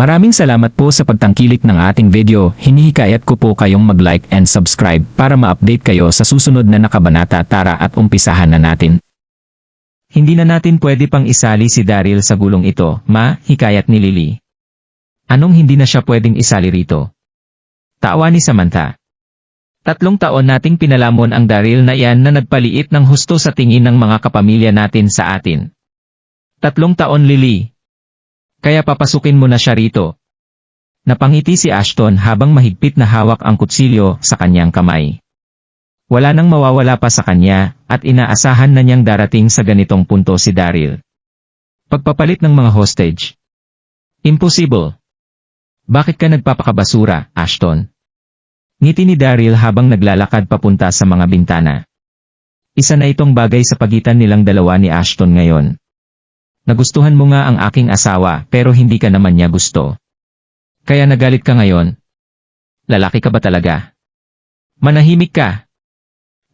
Maraming salamat po sa pagtangkilik ng ating video. Hinihikayat ko po kayong mag-like and subscribe para ma-update kayo sa susunod na nakabanata tara at umpisahan na natin. Hindi na natin pwede pang isali si Daryl sa gulong ito, ma, hikayat ni Lily. Anong hindi na siya pwedeng isali rito? Tawa ni Samantha. Tatlong taon nating pinalamon ang Daryl na iyan na nagpaliit ng husto sa tingin ng mga kapamilya natin sa atin. Tatlong taon Lily. Kaya papasukin mo na siya rito. Napangiti si Ashton habang mahigpit na hawak ang kutsilyo sa kanyang kamay. Wala nang mawawala pa sa kanya, at inaasahan na niyang darating sa ganitong punto si Daryl. Pagpapalit ng mga hostage. Impossible. Bakit ka nagpapakabasura, Ashton? Ngiti ni Daryl habang naglalakad papunta sa mga bintana. Isa na itong bagay sa pagitan nilang dalawa ni Ashton ngayon. Nagustuhan mo nga ang aking asawa pero hindi ka naman niya gusto. Kaya nagalit ka ngayon? Lalaki ka ba talaga? Manahimik ka.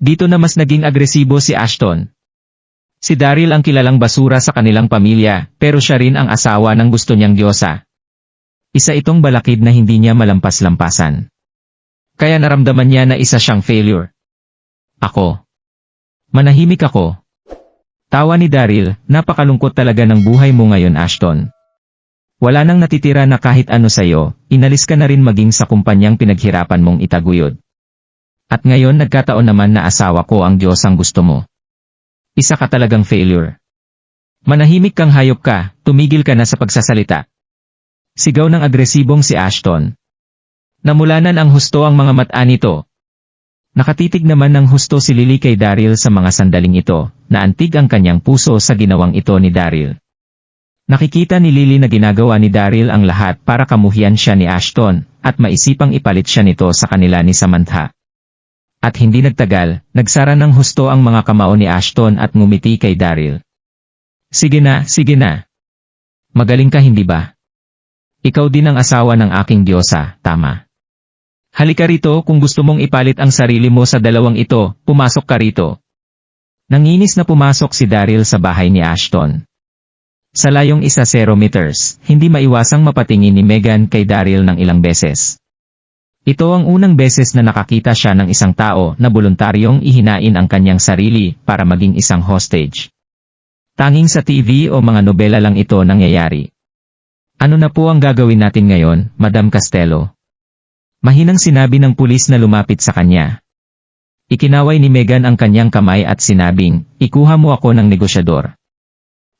Dito na mas naging agresibo si Ashton. Si Daryl ang kilalang basura sa kanilang pamilya, pero siya rin ang asawa ng gusto niyang diyosa. Isa itong balakid na hindi niya malampas-lampasan. Kaya naramdaman niya na isa siyang failure. Ako. Manahimik ako. Tawa ni Daryl, napakalungkot talaga ng buhay mo ngayon Ashton. Wala nang natitira na kahit ano sa'yo, inalis ka na rin maging sa kumpanyang pinaghirapan mong itaguyod. At ngayon nagkataon naman na asawa ko ang Diyos ang gusto mo. Isa ka talagang failure. Manahimik kang hayop ka, tumigil ka na sa pagsasalita. Sigaw ng agresibong si Ashton. Namulanan ang husto ang mga mata nito. Nakatitig naman ng husto si Lily kay Daryl sa mga sandaling ito, na antig ang kanyang puso sa ginawang ito ni Daryl. Nakikita ni Lily na ginagawa ni Daryl ang lahat para kamuhian siya ni Ashton, at maisipang ipalit siya nito sa kanila ni Samantha. At hindi nagtagal, nagsara ng husto ang mga kamao ni Ashton at ngumiti kay Daryl. Sige na, sige na. Magaling ka hindi ba? Ikaw din ang asawa ng aking diyosa, tama. Halika rito kung gusto mong ipalit ang sarili mo sa dalawang ito, pumasok ka rito. Nanginis na pumasok si Daryl sa bahay ni Ashton. Sa layong isa zero meters, hindi maiwasang mapatingin ni Megan kay Daryl ng ilang beses. Ito ang unang beses na nakakita siya ng isang tao na voluntaryong ihinain ang kanyang sarili para maging isang hostage. Tanging sa TV o mga nobela lang ito nangyayari. Ano na po ang gagawin natin ngayon, Madam Castello? Mahinang sinabi ng pulis na lumapit sa kanya. Ikinaway ni Megan ang kanyang kamay at sinabing, ikuha mo ako ng negosyador.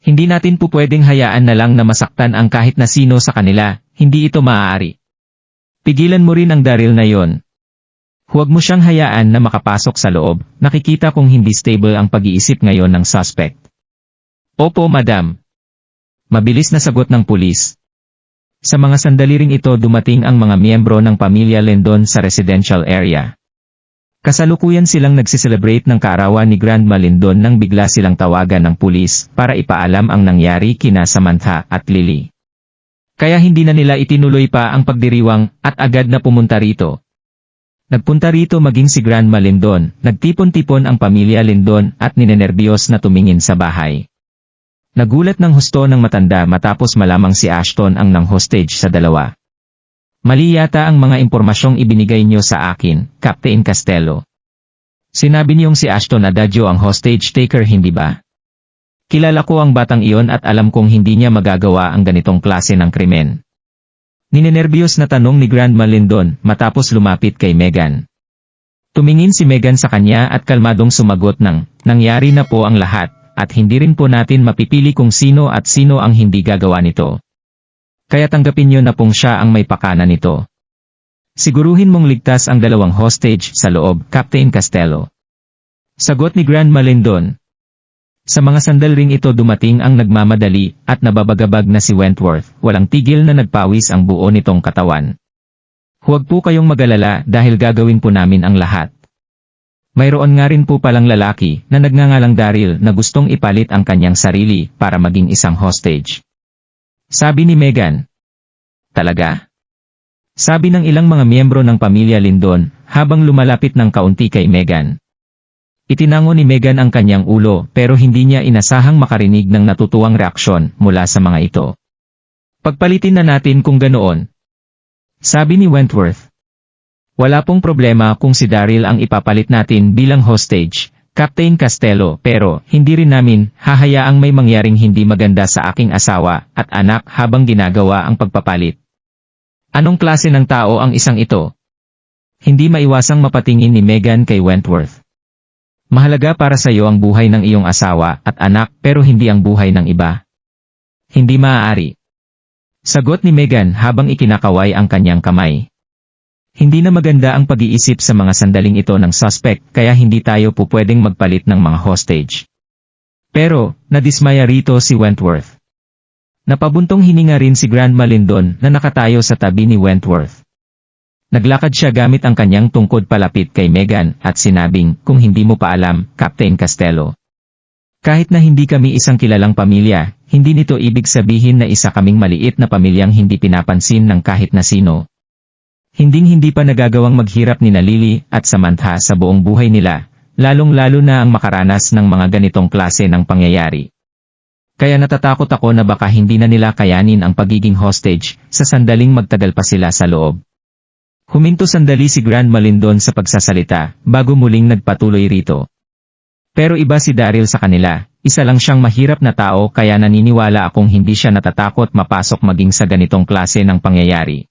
Hindi natin po pwedeng hayaan na lang na masaktan ang kahit na sino sa kanila, hindi ito maaari. Pigilan mo rin ang Daryl na yon. Huwag mo siyang hayaan na makapasok sa loob, nakikita kong hindi stable ang pag-iisip ngayon ng suspect. Opo madam. Mabilis na sagot ng pulis. Sa mga sandali ito dumating ang mga miyembro ng pamilya Lendon sa residential area. Kasalukuyan silang nagsiselebrate ng kaarawan ni Grandma Lindon nang bigla silang tawagan ng pulis para ipaalam ang nangyari kina Samantha at Lily. Kaya hindi na nila itinuloy pa ang pagdiriwang at agad na pumunta rito. Nagpunta rito maging si Grandma Lindon, nagtipon-tipon ang pamilya Lindon at ninenerbiyos na tumingin sa bahay. Nagulat ng husto ng matanda matapos malamang si Ashton ang nang hostage sa dalawa. Mali yata ang mga impormasyong ibinigay niyo sa akin, Captain Castello. Sinabi niyong si Ashton Adagio ang hostage taker hindi ba? Kilala ko ang batang iyon at alam kong hindi niya magagawa ang ganitong klase ng krimen. Ninenerbyos na tanong ni Grandma Lindon matapos lumapit kay Megan. Tumingin si Megan sa kanya at kalmadong sumagot ng, nangyari na po ang lahat, at hindi rin po natin mapipili kung sino at sino ang hindi gagawa nito. Kaya tanggapin niyo na pong siya ang may pakana nito. Siguruhin mong ligtas ang dalawang hostage sa loob, Captain Castello. Sagot ni Grandma Lindon. Sa mga sandal ring ito dumating ang nagmamadali at nababagabag na si Wentworth, walang tigil na nagpawis ang buo nitong katawan. Huwag po kayong magalala dahil gagawin po namin ang lahat. Mayroon nga rin po palang lalaki na nagngangalang Daryl na gustong ipalit ang kanyang sarili para maging isang hostage. Sabi ni Megan. Talaga? Sabi ng ilang mga miyembro ng pamilya Lindon habang lumalapit ng kaunti kay Megan. Itinango ni Megan ang kanyang ulo pero hindi niya inasahang makarinig ng natutuwang reaksyon mula sa mga ito. Pagpalitin na natin kung ganoon. Sabi ni Wentworth. Wala pong problema kung si Daryl ang ipapalit natin bilang hostage, Captain Castello, pero hindi rin namin hahayaang may mangyaring hindi maganda sa aking asawa at anak habang ginagawa ang pagpapalit. Anong klase ng tao ang isang ito? Hindi maiwasang mapatingin ni Megan kay Wentworth. Mahalaga para sa iyo ang buhay ng iyong asawa at anak pero hindi ang buhay ng iba. Hindi maaari. Sagot ni Megan habang ikinakaway ang kanyang kamay. Hindi na maganda ang pag-iisip sa mga sandaling ito ng suspect kaya hindi tayo po pwedeng magpalit ng mga hostage. Pero, nadismaya rito si Wentworth. Napabuntong hininga rin si Grandma Lindon na nakatayo sa tabi ni Wentworth. Naglakad siya gamit ang kanyang tungkod palapit kay Megan at sinabing, kung hindi mo pa alam, Captain Castello. Kahit na hindi kami isang kilalang pamilya, hindi nito ibig sabihin na isa kaming maliit na pamilyang hindi pinapansin ng kahit na sino. Hinding-hindi pa nagagawang maghirap ni Lily at Samantha sa buong buhay nila, lalong-lalo na ang makaranas ng mga ganitong klase ng pangyayari. Kaya natatakot ako na baka hindi na nila kayanin ang pagiging hostage sa sandaling magtagal pa sila sa loob. Huminto sandali si Grand Malindon sa pagsasalita bago muling nagpatuloy rito. Pero iba si Daryl sa kanila, isa lang siyang mahirap na tao kaya naniniwala akong hindi siya natatakot mapasok maging sa ganitong klase ng pangyayari.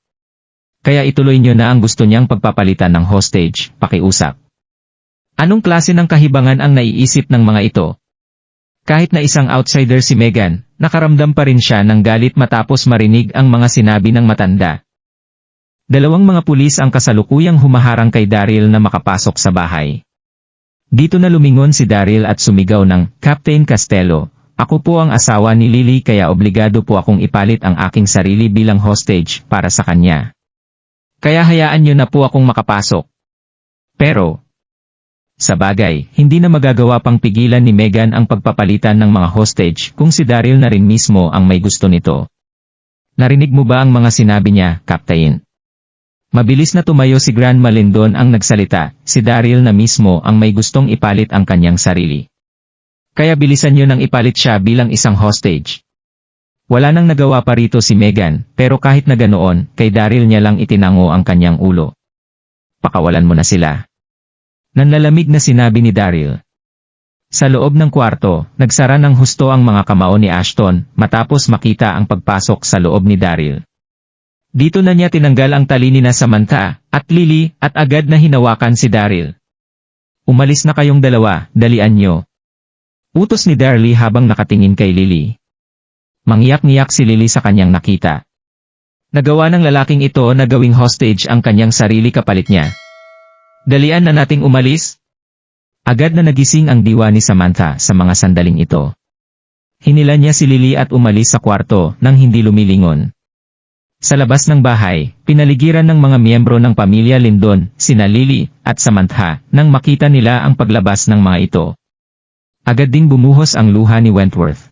Kaya ituloy niyo na ang gusto niyang pagpapalitan ng hostage, pakiusap. Anong klase ng kahibangan ang naiisip ng mga ito? Kahit na isang outsider si Megan, nakaramdam pa rin siya ng galit matapos marinig ang mga sinabi ng matanda. Dalawang mga pulis ang kasalukuyang humaharang kay Daryl na makapasok sa bahay. Dito na lumingon si Daryl at sumigaw ng, Captain Castello, ako po ang asawa ni Lily kaya obligado po akong ipalit ang aking sarili bilang hostage para sa kanya. Kaya hayaan niyo na po akong makapasok. Pero, sa bagay, hindi na magagawa pang pigilan ni Megan ang pagpapalitan ng mga hostage kung si Daryl na rin mismo ang may gusto nito. Narinig mo ba ang mga sinabi niya, Captain? Mabilis na tumayo si Grand Malindon ang nagsalita, si Daryl na mismo ang may gustong ipalit ang kanyang sarili. Kaya bilisan niyo nang ipalit siya bilang isang hostage. Wala nang nagawa pa rito si Megan, pero kahit na ganoon, kay Daryl niya lang itinango ang kanyang ulo. Pakawalan mo na sila. Nanlalamig na sinabi ni Daryl. Sa loob ng kwarto, nagsara ng husto ang mga kamao ni Ashton matapos makita ang pagpasok sa loob ni Daryl. Dito na niya tinanggal ang tali ni Samantha at Lily at agad na hinawakan si Daryl. Umalis na kayong dalawa, dalian nyo. Utos ni Darly habang nakatingin kay Lily. Mangyak-ngiyak si Lily sa kanyang nakita. Nagawa ng lalaking ito na gawing hostage ang kanyang sarili kapalit niya. Dalian na nating umalis? Agad na nagising ang diwa ni Samantha sa mga sandaling ito. Hinila niya si Lily at umalis sa kwarto nang hindi lumilingon. Sa labas ng bahay, pinaligiran ng mga miyembro ng pamilya Lindon, sina Lily at Samantha, nang makita nila ang paglabas ng mga ito. Agad ding bumuhos ang luha ni Wentworth.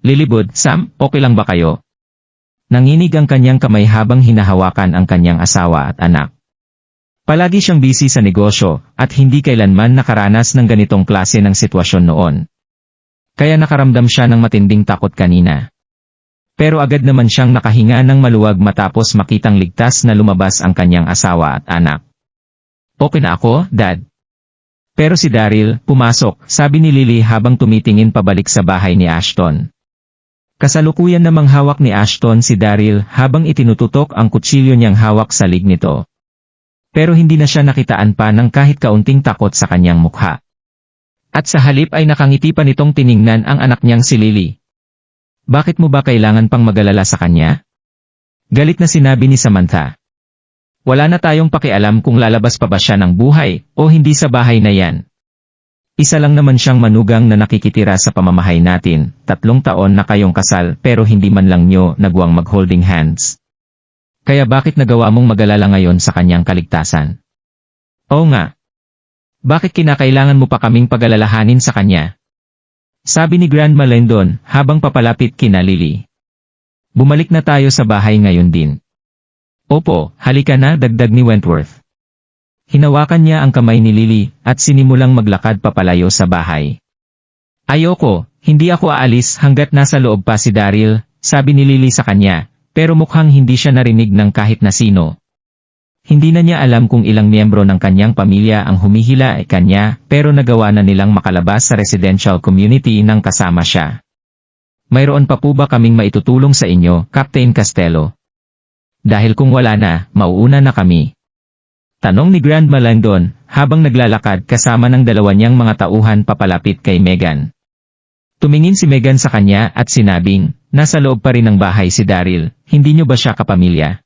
Lilibod, Sam, okay lang ba kayo? Nanginig ang kanyang kamay habang hinahawakan ang kanyang asawa at anak. Palagi siyang busy sa negosyo at hindi kailanman nakaranas ng ganitong klase ng sitwasyon noon. Kaya nakaramdam siya ng matinding takot kanina. Pero agad naman siyang nakahinga ng maluwag matapos makitang ligtas na lumabas ang kanyang asawa at anak. Okay na ako, Dad. Pero si Daryl, pumasok, sabi ni Lily habang tumitingin pabalik sa bahay ni Ashton. Kasalukuyan namang hawak ni Ashton si Daryl habang itinututok ang kutsilyo niyang hawak sa lig nito. Pero hindi na siya nakitaan pa ng kahit kaunting takot sa kanyang mukha. At sa halip ay nakangiti pa nitong tiningnan ang anak niyang si Lily. Bakit mo ba kailangan pang magalala sa kanya? Galit na sinabi ni Samantha. Wala na tayong pakialam kung lalabas pa ba siya ng buhay o hindi sa bahay na yan. Isa lang naman siyang manugang na nakikitira sa pamamahay natin, tatlong taon na kayong kasal pero hindi man lang nyo nagwang mag-holding hands. Kaya bakit nagawa mong magalala ngayon sa kanyang kaligtasan? Oo nga. Bakit kinakailangan mo pa kaming pagalalahanin sa kanya? Sabi ni Grandma Lendon habang papalapit kina Lily. Bumalik na tayo sa bahay ngayon din. Opo, halika na dagdag ni Wentworth. Hinawakan niya ang kamay ni Lily at sinimulang maglakad papalayo sa bahay. Ayoko, hindi ako aalis hanggat nasa loob pa si Daryl, sabi ni Lily sa kanya, pero mukhang hindi siya narinig ng kahit na sino. Hindi na niya alam kung ilang miyembro ng kanyang pamilya ang humihila ay kanya, pero nagawa na nilang makalabas sa residential community nang kasama siya. Mayroon pa po ba kaming maitutulong sa inyo, Captain Castello? Dahil kung wala na, mauuna na kami. Tanong ni Grandma Langdon, habang naglalakad kasama ng dalawa niyang mga tauhan papalapit kay Megan. Tumingin si Megan sa kanya at sinabing, nasa loob pa rin ng bahay si Daryl, hindi niyo ba siya kapamilya?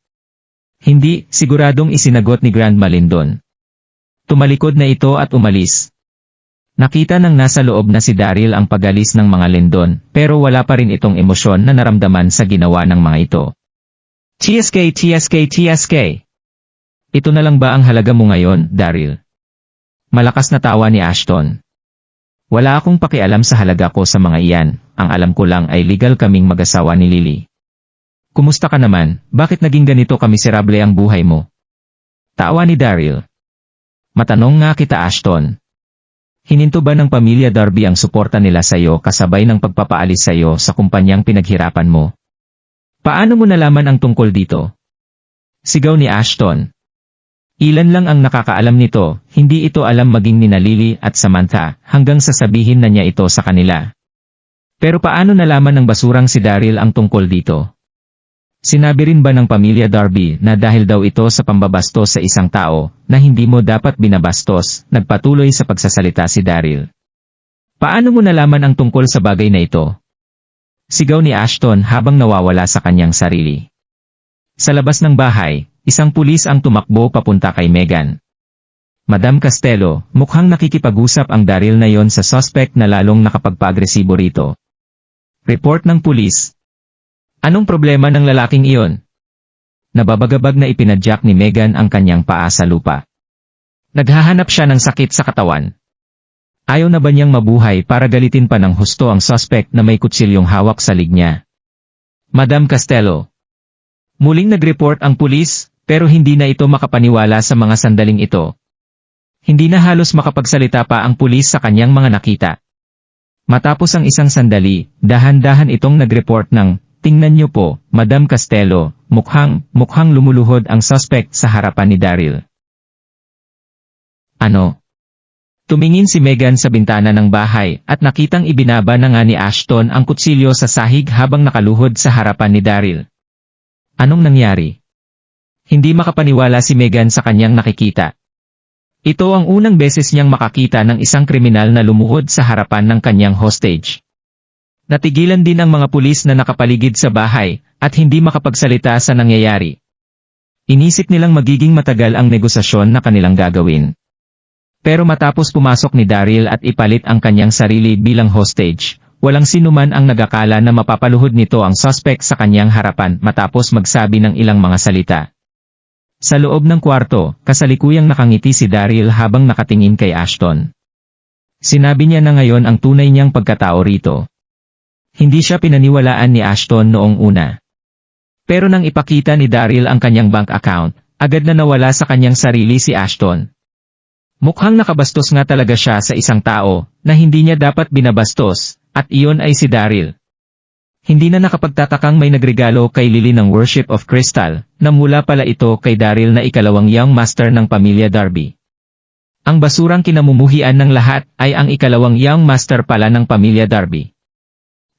Hindi, siguradong isinagot ni Grandma Lindon. Tumalikod na ito at umalis. Nakita ng nasa loob na si Daryl ang pagalis ng mga Lindon, pero wala pa rin itong emosyon na naramdaman sa ginawa ng mga ito. TSK, TSK, TSK. Ito na lang ba ang halaga mo ngayon, Daryl? Malakas na tawa ni Ashton. Wala akong pakialam sa halaga ko sa mga iyan, ang alam ko lang ay legal kaming mag-asawa ni Lily. Kumusta ka naman, bakit naging ganito kamiserable ang buhay mo? Tawa ni Daryl. Matanong nga kita Ashton. Hininto ba ng pamilya Darby ang suporta nila sa iyo kasabay ng pagpapaalis sa iyo sa kumpanyang pinaghirapan mo? Paano mo nalaman ang tungkol dito? Sigaw ni Ashton. Ilan lang ang nakakaalam nito, hindi ito alam maging ni Lily at Samantha, hanggang sasabihin na niya ito sa kanila. Pero paano nalaman ng basurang si Daryl ang tungkol dito? Sinabi rin ba ng pamilya Darby na dahil daw ito sa pambabastos sa isang tao, na hindi mo dapat binabastos, nagpatuloy sa pagsasalita si Daryl? Paano mo nalaman ang tungkol sa bagay na ito? Sigaw ni Ashton habang nawawala sa kanyang sarili. Sa labas ng bahay, isang pulis ang tumakbo papunta kay Megan. Madam Castello, mukhang nakikipag-usap ang Daryl na yon sa suspect na lalong nakapagpa-agresibo rito. Report ng pulis. Anong problema ng lalaking iyon? Nababagabag na ipinadyak ni Megan ang kanyang paa sa lupa. Naghahanap siya ng sakit sa katawan. Ayaw na ba niyang mabuhay para galitin pa ng husto ang suspect na may kutsilyong hawak sa lig niya? Madam Castello. Muling nag-report ang pulis, pero hindi na ito makapaniwala sa mga sandaling ito. Hindi na halos makapagsalita pa ang pulis sa kanyang mga nakita. Matapos ang isang sandali, dahan-dahan itong nag-report ng, Tingnan niyo po, Madam Castello, mukhang, mukhang lumuluhod ang suspect sa harapan ni Daryl. Ano? Tumingin si Megan sa bintana ng bahay at nakitang ibinaba na nga ni Ashton ang kutsilyo sa sahig habang nakaluhod sa harapan ni Daryl. Anong nangyari? Hindi makapaniwala si Megan sa kanyang nakikita. Ito ang unang beses niyang makakita ng isang kriminal na lumuhod sa harapan ng kanyang hostage. Natigilan din ang mga pulis na nakapaligid sa bahay at hindi makapagsalita sa nangyayari. Inisip nilang magiging matagal ang negosasyon na kanilang gagawin. Pero matapos pumasok ni Daryl at ipalit ang kanyang sarili bilang hostage, walang sinuman ang nagakala na mapapaluhod nito ang suspect sa kanyang harapan matapos magsabi ng ilang mga salita. Sa loob ng kwarto, kasalikuyang nakangiti si Daryl habang nakatingin kay Ashton. Sinabi niya na ngayon ang tunay niyang pagkatao rito. Hindi siya pinaniwalaan ni Ashton noong una. Pero nang ipakita ni Daryl ang kanyang bank account, agad na nawala sa kanyang sarili si Ashton. Mukhang nakabastos nga talaga siya sa isang tao, na hindi niya dapat binabastos, at iyon ay si Daryl. Hindi na nakapagtatakang may nagregalo kay Lily ng Worship of Crystal, na mula pala ito kay Daryl na ikalawang young master ng pamilya Darby. Ang basurang kinamumuhian ng lahat ay ang ikalawang young master pala ng pamilya Darby.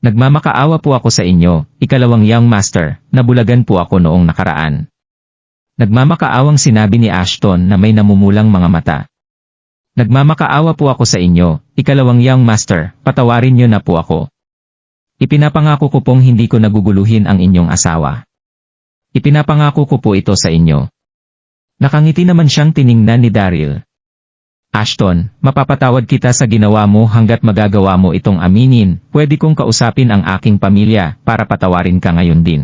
Nagmamakaawa po ako sa inyo, ikalawang young master, nabulagan po ako noong nakaraan. Nagmamakaawang sinabi ni Ashton na may namumulang mga mata. Nagmamakaawa po ako sa inyo, ikalawang young master, patawarin niyo na po ako. Ipinapangako ko pong hindi ko naguguluhin ang inyong asawa. Ipinapangako ko po ito sa inyo. Nakangiti naman siyang tiningnan ni Daryl. Ashton, mapapatawad kita sa ginawa mo hanggat magagawa mo itong aminin, pwede kong kausapin ang aking pamilya para patawarin ka ngayon din.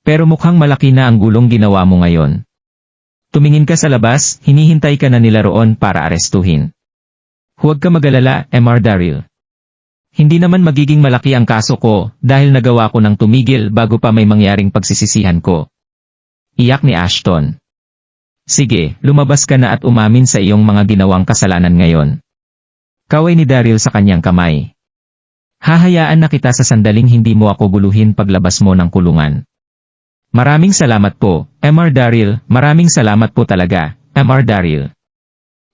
Pero mukhang malaki na ang gulong ginawa mo ngayon. Tumingin ka sa labas, hinihintay ka na nila roon para arestuhin. Huwag ka magalala, MR Daryl. Hindi naman magiging malaki ang kaso ko dahil nagawa ko ng tumigil bago pa may mangyaring pagsisisihan ko. Iyak ni Ashton. Sige, lumabas ka na at umamin sa iyong mga ginawang kasalanan ngayon. Kaway ni Daryl sa kanyang kamay. Hahayaan na kita sa sandaling hindi mo ako guluhin paglabas mo ng kulungan. Maraming salamat po, Mr. Daryl, maraming salamat po talaga, Mr. Daryl.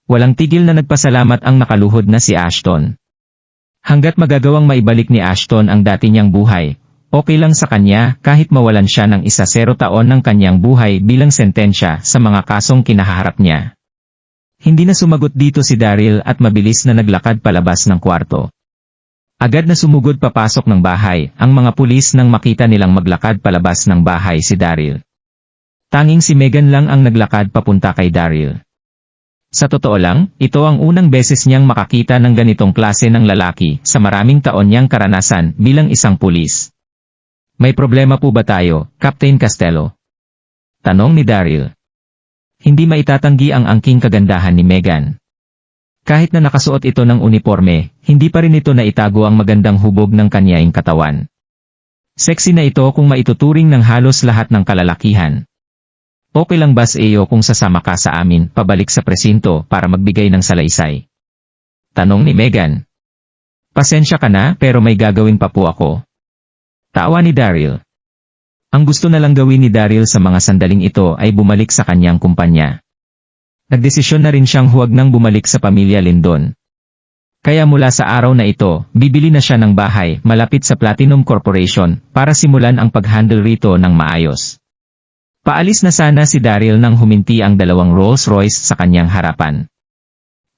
Walang tigil na nagpasalamat ang nakaluhod na si Ashton. Hanggat magagawang maibalik ni Ashton ang dati niyang buhay, okay lang sa kanya kahit mawalan siya ng isa zero taon ng kanyang buhay bilang sentensya sa mga kasong kinaharap niya. Hindi na sumagot dito si Daryl at mabilis na naglakad palabas ng kwarto. Agad na sumugod papasok ng bahay ang mga pulis nang makita nilang maglakad palabas ng bahay si Daryl. Tanging si Megan lang ang naglakad papunta kay Daryl. Sa totoo lang, ito ang unang beses niyang makakita ng ganitong klase ng lalaki sa maraming taon niyang karanasan bilang isang pulis. May problema po ba tayo, Captain Castello? Tanong ni Daryl. Hindi maitatanggi ang angking kagandahan ni Megan. Kahit na nakasuot ito ng uniforme, hindi pa rin ito naitago ang magandang hubog ng kanyaing katawan. Sexy na ito kung maituturing ng halos lahat ng kalalakihan. Okay lang ba sa iyo kung sasama ka sa amin pabalik sa presinto para magbigay ng salaysay? Tanong ni Megan. Pasensya ka na pero may gagawin pa po ako. Tawa ni Daryl. Ang gusto na lang gawin ni Daryl sa mga sandaling ito ay bumalik sa kanyang kumpanya. Nagdesisyon na rin siyang huwag nang bumalik sa pamilya Lindon. Kaya mula sa araw na ito, bibili na siya ng bahay malapit sa Platinum Corporation para simulan ang pag-handle rito ng maayos. Paalis na sana si Daryl nang huminti ang dalawang Rolls Royce sa kanyang harapan.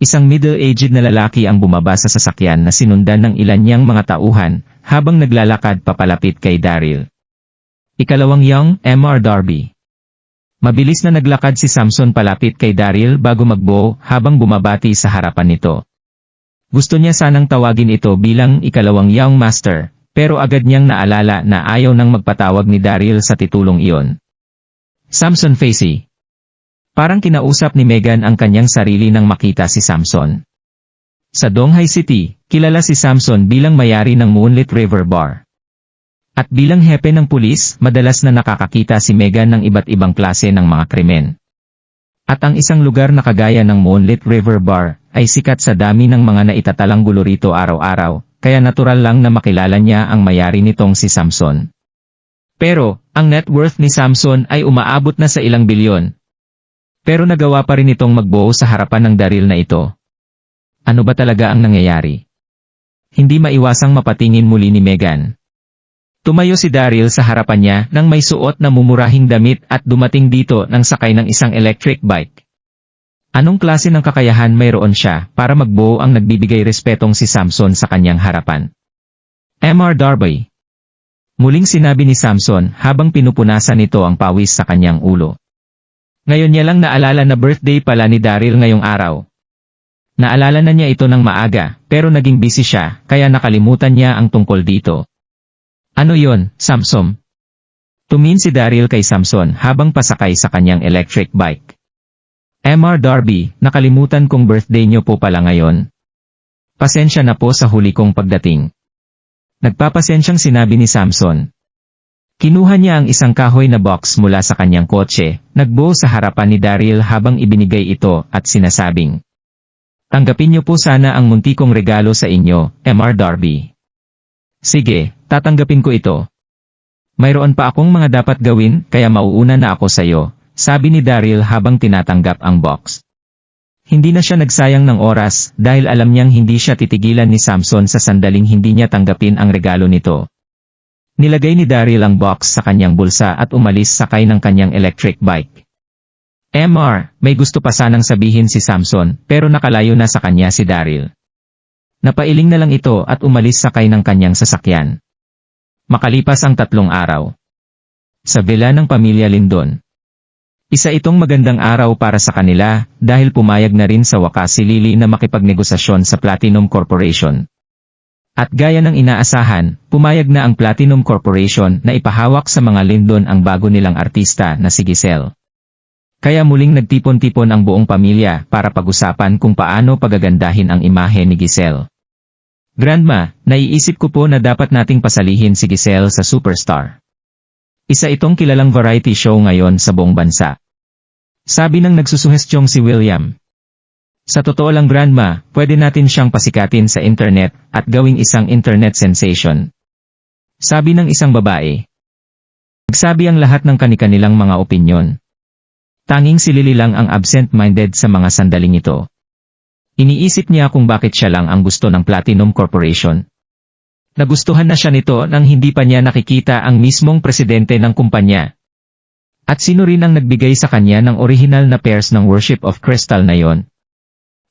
Isang middle-aged na lalaki ang bumaba sa sasakyan na sinundan ng ilan niyang mga tauhan habang naglalakad papalapit kay Daryl. Ikalawang young, M.R. Darby. Mabilis na naglakad si Samson palapit kay Daryl bago magbuo habang bumabati sa harapan nito. Gusto niya sanang tawagin ito bilang ikalawang young master, pero agad niyang naalala na ayaw nang magpatawag ni Daryl sa titulong iyon. Samson Facey. Parang kinausap ni Megan ang kanyang sarili nang makita si Samson. Sa Donghai City, kilala si Samson bilang mayari ng Moonlit River Bar. At bilang hepe ng pulis, madalas na nakakakita si Megan ng iba't ibang klase ng mga krimen. At ang isang lugar na kagaya ng Moonlit River Bar, ay sikat sa dami ng mga naitatalang gulo rito araw-araw, kaya natural lang na makilala niya ang mayari nitong si Samson. Pero, ang net worth ni Samson ay umaabot na sa ilang bilyon. Pero nagawa pa rin itong magbuo sa harapan ng daril na ito. Ano ba talaga ang nangyayari? Hindi maiwasang mapatingin muli ni Megan. Tumayo si Daryl sa harapan niya nang may suot na mumurahing damit at dumating dito nang sakay ng isang electric bike. Anong klase ng kakayahan mayroon siya para magbuo ang nagbibigay respetong si Samson sa kanyang harapan? M.R. Darby. Muling sinabi ni Samson habang pinupunasan nito ang pawis sa kanyang ulo. Ngayon niya lang naalala na birthday pala ni Daryl ngayong araw. Naalala na niya ito ng maaga, pero naging busy siya, kaya nakalimutan niya ang tungkol dito. Ano yon, Samsom? Tumin si Daryl kay Samson habang pasakay sa kanyang electric bike. MR Darby, nakalimutan kong birthday niyo po pala ngayon. Pasensya na po sa huli kong pagdating. Nagpapasensyang sinabi ni Samson. Kinuha niya ang isang kahoy na box mula sa kanyang kotse, nagbuo sa harapan ni Daryl habang ibinigay ito at sinasabing. Tanggapin niyo po sana ang muntikong regalo sa inyo, MR Darby. Sige, tatanggapin ko ito. Mayroon pa akong mga dapat gawin kaya mauuna na ako sayo, sabi ni Daryl habang tinatanggap ang box. Hindi na siya nagsayang ng oras dahil alam niyang hindi siya titigilan ni Samson sa sandaling hindi niya tanggapin ang regalo nito. Nilagay ni Daryl ang box sa kanyang bulsa at umalis sakay ng kanyang electric bike. MR, may gusto pa sanang sabihin si Samson pero nakalayo na sa kanya si Daryl. Napailing na lang ito at umalis sakay ng kanyang sasakyan. Makalipas ang tatlong araw. Sa villa ng pamilya Lindon. Isa itong magandang araw para sa kanila dahil pumayag na rin sa wakas si Lily na makipagnegosasyon sa Platinum Corporation. At gaya ng inaasahan, pumayag na ang Platinum Corporation na ipahawak sa mga Lindon ang bago nilang artista na si Giselle. Kaya muling nagtipon-tipon ang buong pamilya para pag-usapan kung paano pagagandahin ang imahe ni Giselle. Grandma, naiisip ko po na dapat nating pasalihin si Giselle sa Superstar. Isa itong kilalang variety show ngayon sa buong bansa. Sabi ng nagsusuhestyong si William. Sa totoo lang grandma, pwede natin siyang pasikatin sa internet at gawing isang internet sensation. Sabi ng isang babae. Nagsabi ang lahat ng kanikanilang mga opinyon. Tanging si Lily lang ang absent-minded sa mga sandaling ito. Iniisip niya kung bakit siya lang ang gusto ng Platinum Corporation. Nagustuhan na siya nito nang hindi pa niya nakikita ang mismong presidente ng kumpanya. At sino rin ang nagbigay sa kanya ng original na pairs ng Worship of Crystal na yon?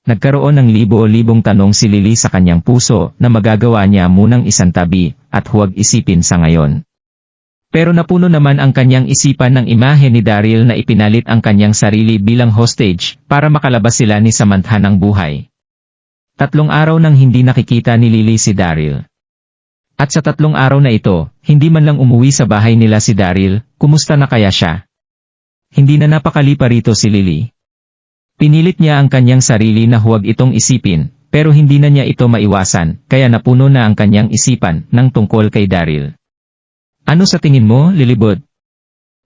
Nagkaroon ng libo-libong tanong si Lily sa kanyang puso na magagawa niya munang isang tabi at huwag isipin sa ngayon. Pero napuno naman ang kanyang isipan ng imahe ni Daryl na ipinalit ang kanyang sarili bilang hostage para makalabas sila ni Samantha ng buhay. Tatlong araw nang hindi nakikita ni Lily si Daryl. At sa tatlong araw na ito, hindi man lang umuwi sa bahay nila si Daryl, kumusta na kaya siya? Hindi na napakali pa rito si Lily. Pinilit niya ang kanyang sarili na huwag itong isipin, pero hindi na niya ito maiwasan, kaya napuno na ang kanyang isipan ng tungkol kay Daryl. Ano sa tingin mo, Lilibod?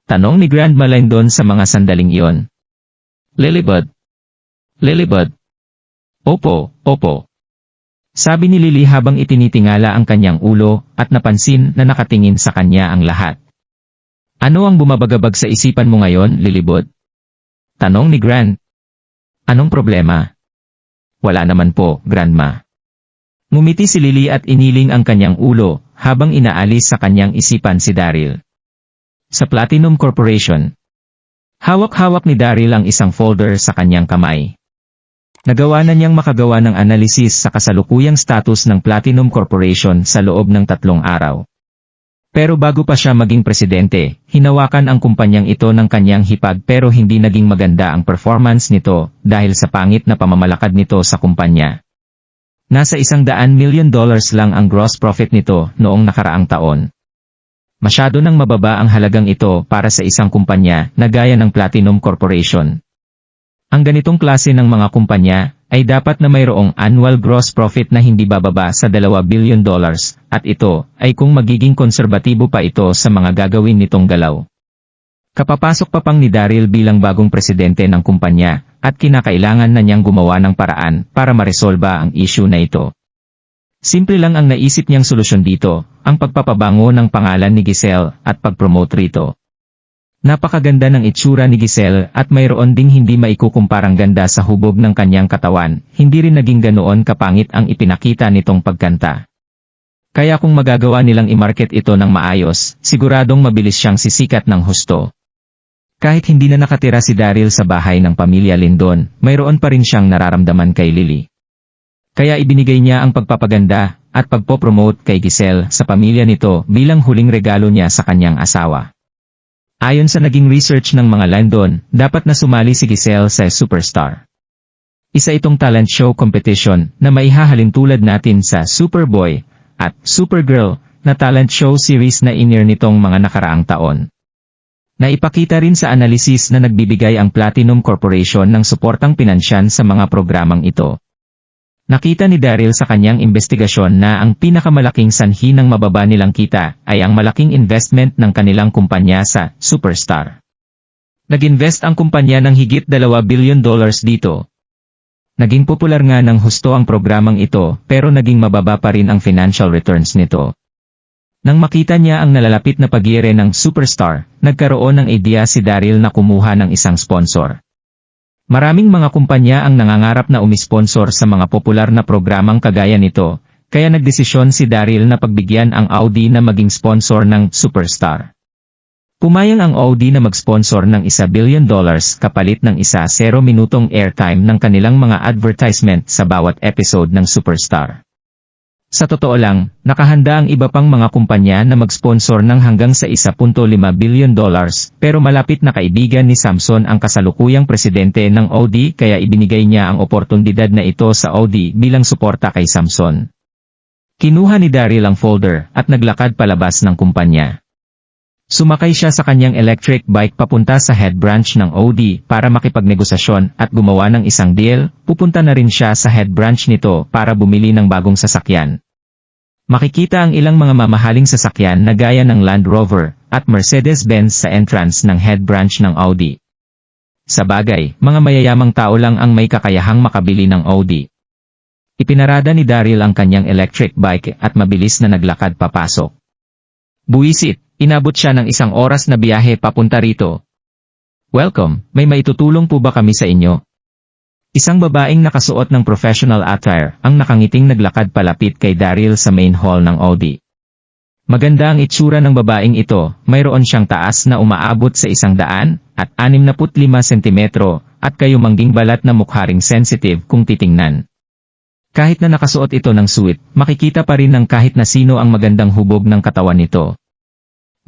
Tanong ni Grandma Lindon sa mga sandaling iyon. Lilibod. Lilibod. Opo, opo. Sabi ni Lily habang itinitingala ang kanyang ulo at napansin na nakatingin sa kanya ang lahat. Ano ang bumabagabag sa isipan mo ngayon, Lilibod? Tanong ni Grand. Anong problema? Wala naman po, Grandma. Ngumiti si Lily at iniling ang kanyang ulo habang inaalis sa kanyang isipan si Daryl. Sa Platinum Corporation. Hawak-hawak ni Daryl ang isang folder sa kanyang kamay. Nagawa na niyang makagawa ng analisis sa kasalukuyang status ng Platinum Corporation sa loob ng tatlong araw. Pero bago pa siya maging presidente, hinawakan ang kumpanyang ito ng kanyang hipag pero hindi naging maganda ang performance nito dahil sa pangit na pamamalakad nito sa kumpanya. Nasa isang daan million dollars lang ang gross profit nito noong nakaraang taon. Masyado nang mababa ang halagang ito para sa isang kumpanya na gaya ng Platinum Corporation. Ang ganitong klase ng mga kumpanya ay dapat na mayroong annual gross profit na hindi bababa sa 2 billion dollars at ito ay kung magiging konserbatibo pa ito sa mga gagawin nitong galaw. Kapapasok pa pang ni Daryl bilang bagong presidente ng kumpanya at kinakailangan na niyang gumawa ng paraan para maresolba ang issue na ito. Simple lang ang naisip niyang solusyon dito, ang pagpapabango ng pangalan ni Giselle at pag-promote rito. Napakaganda ng itsura ni Giselle at mayroon ding hindi maikukumparang ganda sa hubog ng kanyang katawan, hindi rin naging ganoon kapangit ang ipinakita nitong pagkanta. Kaya kung magagawa nilang i-market ito ng maayos, siguradong mabilis siyang sisikat ng husto. Kahit hindi na nakatira si Daryl sa bahay ng pamilya Lindon, mayroon pa rin siyang nararamdaman kay Lily. Kaya ibinigay niya ang pagpapaganda at pagpopromote kay Giselle sa pamilya nito bilang huling regalo niya sa kanyang asawa. Ayon sa naging research ng mga Lindon, dapat na sumali si Giselle sa Superstar. Isa itong talent show competition na maihahalin tulad natin sa Superboy at Supergirl na talent show series na inir nitong mga nakaraang taon. Naipakita rin sa analisis na nagbibigay ang Platinum Corporation ng suportang pinansyan sa mga programang ito. Nakita ni Daryl sa kanyang investigasyon na ang pinakamalaking sanhi ng mababa nilang kita ay ang malaking investment ng kanilang kumpanya sa Superstar. Nag-invest ang kumpanya ng higit 2 billion dollars dito. Naging popular nga ng husto ang programang ito pero naging mababa pa rin ang financial returns nito. Nang makita niya ang nalalapit na pagyere ng superstar, nagkaroon ng idea si Daryl na kumuha ng isang sponsor. Maraming mga kumpanya ang nangangarap na umisponsor sa mga popular na programang kagaya nito, kaya nagdesisyon si Daryl na pagbigyan ang Audi na maging sponsor ng Superstar. Pumayang ang Audi na mag-sponsor ng isa billion dollars kapalit ng isa 0 minutong airtime ng kanilang mga advertisement sa bawat episode ng Superstar. Sa totoo lang, nakahanda ang iba pang mga kumpanya na mag-sponsor ng hanggang sa 1.5 billion dollars, pero malapit na kaibigan ni Samson ang kasalukuyang presidente ng Audi kaya ibinigay niya ang oportunidad na ito sa Audi bilang suporta kay Samson. Kinuha ni Daryl ang folder at naglakad palabas ng kumpanya. Sumakay siya sa kanyang electric bike papunta sa head branch ng Audi para makipagnegosasyon at gumawa ng isang deal, pupunta na rin siya sa head branch nito para bumili ng bagong sasakyan. Makikita ang ilang mga mamahaling sasakyan na gaya ng Land Rover at Mercedes-Benz sa entrance ng head branch ng Audi. Sa bagay, mga mayayamang tao lang ang may kakayahang makabili ng Audi. Ipinarada ni Daryl ang kanyang electric bike at mabilis na naglakad papasok. Buwisit, Inabot siya ng isang oras na biyahe papunta rito. Welcome, may maitutulong po ba kami sa inyo? Isang babaeng nakasuot ng professional attire ang nakangiting naglakad palapit kay Daryl sa main hall ng Audi. Maganda ang itsura ng babaeng ito, mayroon siyang taas na umaabot sa isang daan at 65 sentimetro at kayumangging balat na mukharing sensitive kung titingnan. Kahit na nakasuot ito ng suit, makikita pa rin ng kahit na sino ang magandang hubog ng katawan nito.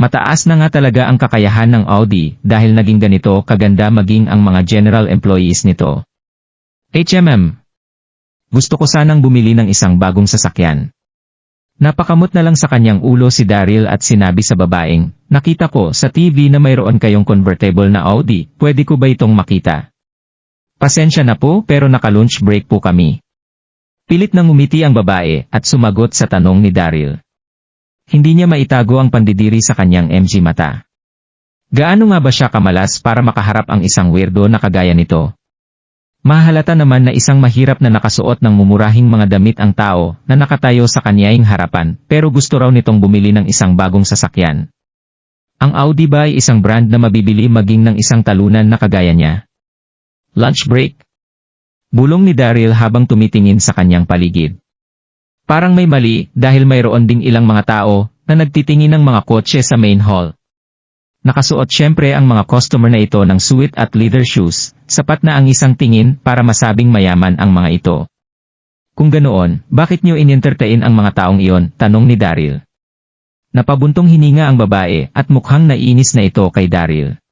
Mataas na nga talaga ang kakayahan ng Audi dahil naging ganito kaganda maging ang mga general employees nito. HMM. Gusto ko sanang bumili ng isang bagong sasakyan. Napakamot na lang sa kanyang ulo si Daryl at sinabi sa babaeng, Nakita ko sa TV na mayroon kayong convertible na Audi, pwede ko ba itong makita? Pasensya na po pero naka-lunch break po kami. Pilit nang umiti ang babae at sumagot sa tanong ni Daryl. Hindi niya maitago ang pandidiri sa kanyang MG mata. Gaano nga ba siya kamalas para makaharap ang isang weirdo na kagaya nito? Mahalata naman na isang mahirap na nakasuot ng mumurahing mga damit ang tao na nakatayo sa kanyaing harapan pero gusto raw nitong bumili ng isang bagong sasakyan. Ang Audi ba ay isang brand na mabibili maging ng isang talunan na kagaya niya? Lunch break? Bulong ni Daryl habang tumitingin sa kanyang paligid. Parang may mali dahil mayroon ding ilang mga tao na nagtitingin ng mga kotse sa main hall. Nakasuot syempre ang mga customer na ito ng suit at leather shoes, sapat na ang isang tingin para masabing mayaman ang mga ito. Kung ganoon, bakit nyo inintertain ang mga taong iyon, tanong ni Daryl. Napabuntong hininga ang babae at mukhang naiinis na ito kay Daryl.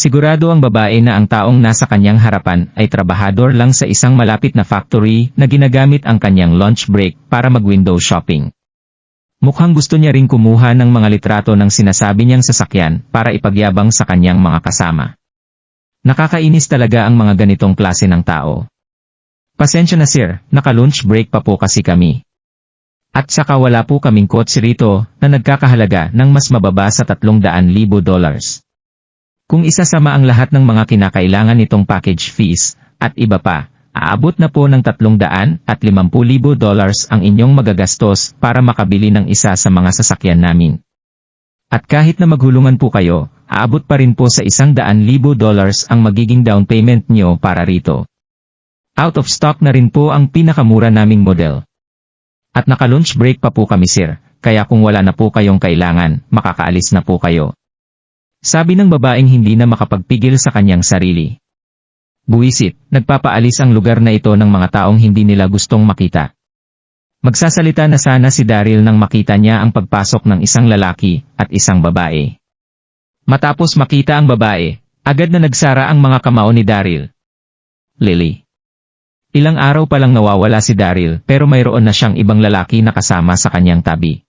Sigurado ang babae na ang taong nasa kanyang harapan ay trabahador lang sa isang malapit na factory na ginagamit ang kanyang lunch break para mag-window shopping. Mukhang gusto niya ring kumuha ng mga litrato ng sinasabi niyang sasakyan para ipagyabang sa kanyang mga kasama. Nakakainis talaga ang mga ganitong klase ng tao. Pasensya na sir, naka-lunch break pa po kasi kami. At saka wala po kaming kotse rito na nagkakahalaga ng mas mababa sa 300,000 dollars. Kung isasama ang lahat ng mga kinakailangan nitong package fees at iba pa, Aabot na po ng 300 at 50,000 dollars ang inyong magagastos para makabili ng isa sa mga sasakyan namin. At kahit na maghulungan po kayo, aabot pa rin po sa 100,000 dollars ang magiging down payment nyo para rito. Out of stock na rin po ang pinakamura naming model. At naka-lunch break pa po kami sir, kaya kung wala na po kayong kailangan, makakaalis na po kayo. Sabi ng babaeng hindi na makapagpigil sa kanyang sarili. Buwisit, nagpapaalis ang lugar na ito ng mga taong hindi nila gustong makita. Magsasalita na sana si Daryl nang makita niya ang pagpasok ng isang lalaki at isang babae. Matapos makita ang babae, agad na nagsara ang mga kamao ni Daryl. Lily. Ilang araw pa lang nawawala si Daryl pero mayroon na siyang ibang lalaki na kasama sa kanyang tabi.